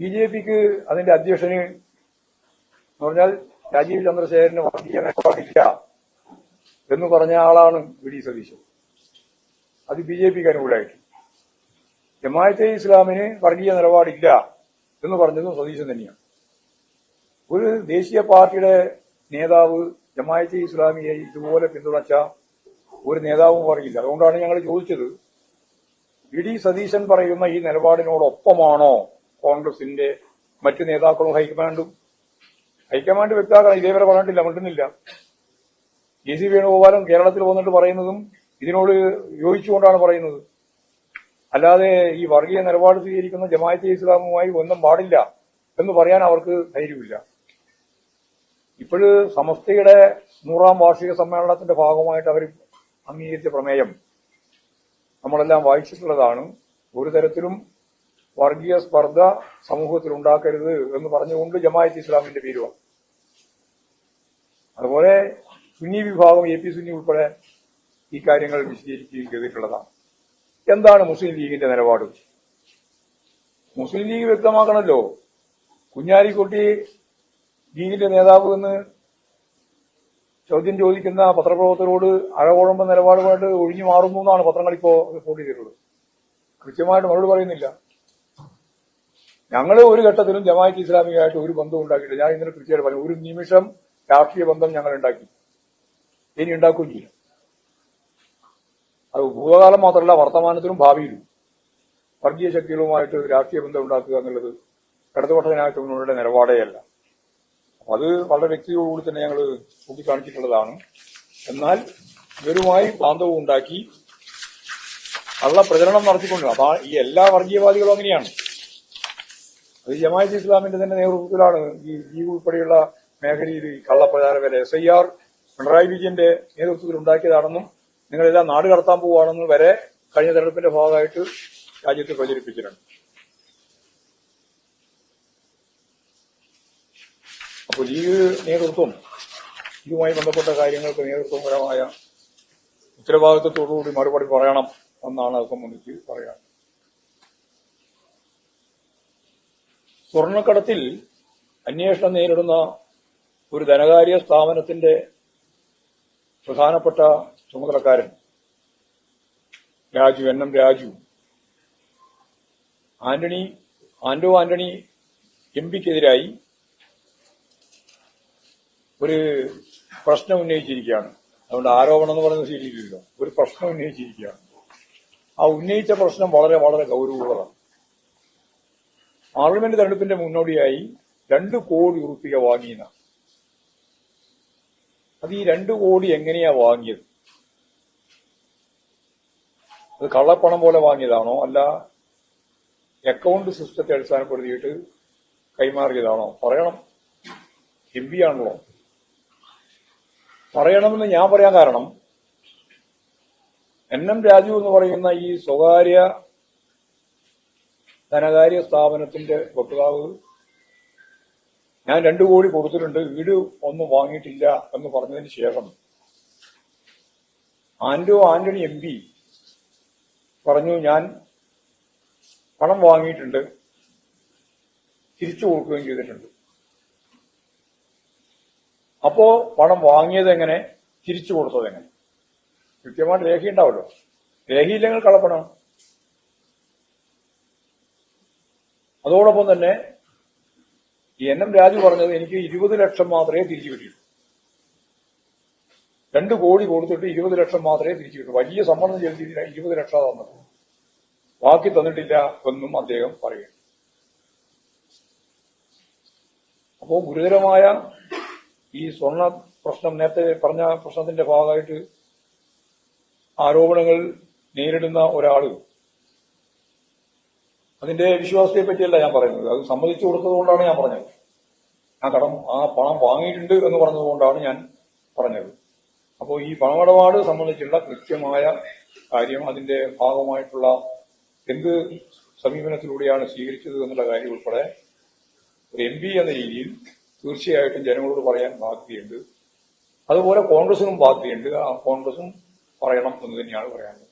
B J പിക്ക് അതിന്റെ അധ്യക്ഷന് എന്ന് പറഞ്ഞാൽ രാജീവ് ചന്ദ്രശേഖരന് വർഗീയ നിലപാടില്ല എന്ന് പറഞ്ഞ ആളാണ് വി ഡി സതീശൻ. അത് ബി ജെ പിക്ക് അനുകൂലമായിട്ട്. ജമാഅത്തെ ഇസ്ലാമിന് വർഗീയ നിലപാടില്ല എന്ന് പറഞ്ഞതും സതീശൻ തന്നെയാണ്. ഒരു ദേശീയ പാർട്ടിയുടെ നേതാവ് ജമാഅത്തെ ഇസ്ലാമിയെ ഇതുപോലെ പിന്തുണച്ച ഒരു നേതാവും പറയില്ല അതുകൊണ്ടാണ് ഞങ്ങൾ ചോദിച്ചത് വി ഡി സതീശൻ പറയുന്ന ഈ നിലപാടിനോടൊപ്പമാണോ കോൺഗ്രസിന്റെ മറ്റു നേതാക്കളും ഹൈക്കമാൻഡും. ഹൈക്കമാൻഡ് വ്യക്തമാക്കണം ഇതേവരെ പറഞ്ഞിട്ടില്ല മിണ്ടുന്നില്ല. ജെ സി വേണുഗോപാലൻ കേരളത്തിൽ വന്നിട്ട് പറയുന്നതും ഇതിനോട് യോജിച്ചുകൊണ്ടാണ് പറയുന്നത്. അല്ലാതെ ഈ വർഗീയ നിലപാട് സ്വീകരിക്കുന്ന ജമാഅത്തെ ഇസ്ലാമുമായി ഒന്നും പാടില്ല എന്ന് പറയാൻ അവർക്ക് ധൈര്യമില്ല. ഇപ്പോഴ് സമസ്തയുടെ നൂറാം വാർഷിക സമ്മേളനത്തിന്റെ ഭാഗമായിട്ട് അവർ അംഗീകരിച്ച പ്രമേയം നമ്മളെല്ലാം വായിച്ചിട്ടുള്ളതാണ്. ഒരു തരത്തിലും വർഗീയ സ്പർദ്ധ സമൂഹത്തിൽ ഉണ്ടാക്കരുത് എന്ന് പറഞ്ഞുകൊണ്ട് ജമായത്ത് ഇസ്ലാമിന്റെ പേരുവാണ്. അതുപോലെ സുന്നി വിഭാഗം എ പി സുന്നി ഉൾപ്പെടെ ഈ കാര്യങ്ങൾ വിശദീകരിക്കുകയും ചെയ്തിട്ടുള്ളതാണ്. എന്താണ് മുസ്ലിം ലീഗിന്റെ നിലപാട്? മുസ്ലിം ലീഗ് വ്യക്തമാക്കണല്ലോ. കുഞ്ഞാലിക്കുട്ടി ലീഗിന്റെ നേതാവ് എന്ന് ചോദ്യം ചോദിക്കുന്ന പത്രപ്രവർത്തകരോട് അഴകുഴമ്പ നിലപാടുമായിട്ട് ഒഴിഞ്ഞു മാറുന്നു എന്നാണ് പത്രങ്ങൾ ഇപ്പോൾ റിപ്പോർട്ട് ചെയ്തിട്ടുള്ളത്. കൃത്യമായിട്ട് മറുപടി പറയുന്നില്ല. ഞങ്ങൾ ഒരു ഘട്ടത്തിലും ജമാഅത്ത് ഇസ്ലാമികമായിട്ട് ഒരു ബന്ധവും ഉണ്ടാക്കിയിട്ടില്ല. ഞാൻ ഇന്നലെ കൃത്യമായിട്ട് പറഞ്ഞു ഒരു നിമിഷം രാഷ്ട്രീയ ബന്ധം ഞങ്ങൾ ഉണ്ടാക്കി. ഇനി ഉണ്ടാക്കുകയും ചെയ്യും. അത് ഭൂതകാലം മാത്രമല്ല വർത്തമാനത്തിലും ഭാവിയിലും. വർഗീയ ശക്തികളുമായിട്ട് രാഷ്ട്രീയ ബന്ധം ഉണ്ടാക്കുക എന്നുള്ളത് ഇടതുപക്ഷ ജനാധിപത്യങ്ങളുടെ നിലപാടേയല്ല. അത് വളരെ വ്യക്തിയോടുകൂടി തന്നെ ഞങ്ങൾ കൂട്ടിക്കാണിച്ചിട്ടുള്ളതാണ് എന്നാൽ ഇവരുമായി ബാന്ധവം ഉണ്ടാക്കി കള്ള പ്രചരണം നടത്തിക്കൊണ്ട് അതാ ഈ എല്ലാ വർഗീയവാദികളും അങ്ങനെയാണ്. അത് ജമാഅത്ത് ഇസ്ലാമിന്റെ തന്നെ നേതൃത്വത്തിലാണ് ഈ ഈ ഉൾപ്പെടെയുള്ള മേഖലയിൽ ഈ കള്ളപ്രചാരം വരെ. എസ് ഐ ആർ പിണറായി വിജയന്റെ നേതൃത്വത്തിൽ ഉണ്ടാക്കിയതാണെന്നും നിങ്ങളെല്ലാം നാട് കടത്താൻ പോവുകയാണെന്നും വരെ കഴിഞ്ഞ തെരഞ്ഞെടുപ്പിന്റെ ഭാഗമായിട്ട് രാജ്യത്ത് പ്രചരിപ്പിച്ചിട്ടുണ്ട്. അപ്പോൾ ലീഗ് നേതൃത്വം ഇതുമായി ബന്ധപ്പെട്ട കാര്യങ്ങൾക്ക് നേതൃത്വപരമായ ഉത്തരവാദിത്വത്തോടുകൂടി മറുപടി പറയണം എന്നാണ് അത് സംബന്ധിച്ച് സ്വർണക്കടത്തിൽ അന്വേഷണം നേരിടുന്ന ഒരു ധനകാര്യ സ്ഥാപനത്തിന്റെ പ്രധാനപ്പെട്ട ചുമതലക്കാരൻ Raju N. M. Raju. Antony Anto Antony M. പിക്കെതിരായി ഒരു പ്രശ്നം ഉന്നയിച്ചിരിക്കുകയാണ്. അതുകൊണ്ട് ആരോപണം എന്ന് പറയുന്നത് ശരിയില്ലല്ലോ. ഒരു പ്രശ്നം ഉന്നയിച്ചിരിക്കുകയാണ്. ആ ഉന്നയിച്ച പ്രശ്നം വളരെ വളരെ ഗൗരവമുള്ളതാണ്. പാർലമെന്റ് തെരഞ്ഞെടുപ്പിന്റെ മുന്നോടിയായി രണ്ട് കോടി ഉറുപ്പിക വാങ്ങിയെന്ന. അത് ഈ രണ്ട് കോടി എങ്ങനെയാ വാങ്ങിയത്? അത് കള്ളപ്പണം പോലെ വാങ്ങിയതാണോ? അല്ല അക്കൗണ്ട് സിസ്റ്റത്തെ അടിസ്ഥാനപ്പെടുത്തിയിട്ട് കൈമാറിയതാണോ? പറയണം. എം പി ആണല്ലോ പറയണമെന്ന് ഞാൻ പറയാൻ കാരണം എൻ എം രാജു എന്ന് പറയുന്ന ഈ സ്വകാര്യ ധനകാര്യ സ്ഥാപനത്തിന്റെ വക്താവ് ഞാൻ രണ്ടു കോടി കൊടുത്തിട്ടുണ്ട് വീട് ഒന്നും വാങ്ങിയിട്ടില്ല എന്ന് പറഞ്ഞതിന് ശേഷം ആന്റോ ആന്റണി എം പി പറഞ്ഞു ഞാൻ പണം വാങ്ങിയിട്ടുണ്ട് തിരിച്ചു കൊടുക്കുകയും ചെയ്തിട്ടുണ്ട്. അപ്പോ പണം വാങ്ങിയത് എങ്ങനെ? തിരിച്ചു കൊടുത്തത് എങ്ങനെ? കൃത്യമായിട്ട് രേഖയുണ്ടാവല്ലോ. രേഖയില്ലെങ്കിൽ കളപ്പണം അതോടൊപ്പം തന്നെ എൻ എം രാജു പറഞ്ഞത് എനിക്ക് ഇരുപത് ലക്ഷം മാത്രമേ തിരിച്ചു കിട്ടിയിട്ടുള്ളൂ രണ്ട് കോടി കൊടുത്തിട്ട് ഇരുപത് ലക്ഷം മാത്രമേ തിരിച്ചു കിട്ടൂ. വലിയ സമ്മർദ്ദം ചെലുത്തിയില്ല ഇരുപത് ലക്ഷം തന്നത് ബാക്കി തന്നിട്ടില്ല എന്നും അദ്ദേഹം പറയുന്നു. അപ്പോ ഗുരുതരമായ ഈ സ്വർണ പ്രശ്നം നേരത്തെ പറഞ്ഞ പ്രശ്നത്തിന്റെ ഭാഗമായിട്ട് ആരോപണങ്ങൾ നേരിടുന്ന ഒരാൾ അതിന്റെ വിശ്വാസത്തെ പറ്റിയല്ല ഞാൻ പറയുന്നത്. അത് സമ്മതിച്ചു കൊടുത്തതുകൊണ്ടാണ് ഞാൻ പറഞ്ഞത്. ആ കടം ആ പണം വാങ്ങിയിട്ടുണ്ട് എന്ന് പറഞ്ഞതുകൊണ്ടാണ് ഞാൻ പറഞ്ഞത്. അപ്പോൾ ഈ പണമിടപാട് സംബന്ധിച്ചുള്ള കൃത്യമായ കാര്യം അതിന്റെ ഭാഗമായിട്ടുള്ള എന്ത് സമീപനത്തിലൂടെയാണ് സ്വീകരിച്ചത് എന്നുള്ള കാര്യം ഉൾപ്പെടെ ഒരു എം പി എന്ന രീതിയിൽ തീർച്ചയായിട്ടും ജനങ്ങളോട് പറയാൻ ബാധ്യതയുണ്ട്. അതുപോലെ കോൺഗ്രസിനും ബാധ്യതയുണ്ട്. ആ കോൺഗ്രസും പറയണം എന്ന് തന്നെയാണ് പറയാനുള്ളത്.